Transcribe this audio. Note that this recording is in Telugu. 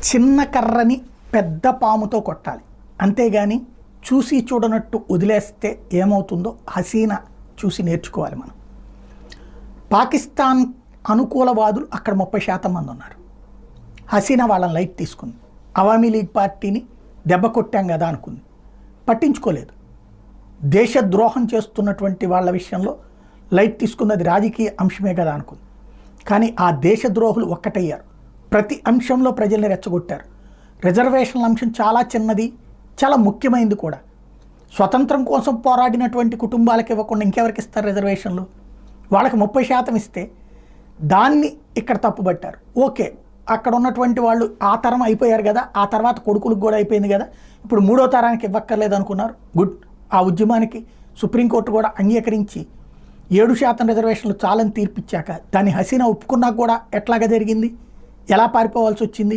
చిన్న కర్రని పెద్ద పాముతో కొట్టాలి. అంతేగాని చూసి చూడనట్టు వదిలేస్తే ఏమవుతుందో హసీనా చూసి నేర్చుకోవాలి మనం. పాకిస్తాన్ అనుకూలవాదులు అక్కడ ముప్పై శాతం మంది ఉన్నారు. హసీనా వాళ్ళని లైట్ తీసుకుంది. అవామీ లీగ్ పార్టీని దెబ్బ కొట్టాం కదా అనుకుంది. పట్టించుకోలేదు. దేశద్రోహం చేస్తున్నటువంటి వాళ్ళ విషయంలో లైట్ తీసుకున్నది రాజకీయ అంశమే కదా అనుకుంది. కానీ ఆ దేశద్రోహులు ఒక్కటయ్యారు. ప్రతి అంశంలో ప్రజల్ని రెచ్చగొట్టారు. రిజర్వేషన్ల అంశం చాలా చిన్నది చాలా ముఖ్యమైనది కూడా. స్వతంత్రం కోసం పోరాడినటువంటి కుటుంబాలకు ఇవ్వకుండా ఇంకెవరికి ఇస్తారు రిజర్వేషన్లు? వాళ్ళకి ముప్పై శాతం ఇస్తే దాన్ని ఇక్కడ తప్పుబట్టారు. ఓకే అక్కడ ఉన్నటువంటి వాళ్ళు ఆ తరం అయిపోయారు కదా ఆ తర్వాత కొడుకులకు కూడా అయిపోయింది కదా ఇప్పుడు మూడో తరానికి ఇవ్వక్కర్లేదు అనుకున్నారు. గుడ్ ఆ ఉద్యమానికి సుప్రీంకోర్టు కూడా అంగీకరించి ఏడు శాతం రిజర్వేషన్లు చాలని తీర్పిచ్చాక దాన్ని హసీనా ఒప్పుకున్నా కూడా ఎట్లాగా జరిగింది? ఎలా పారిపోవాల్సి వచ్చింది?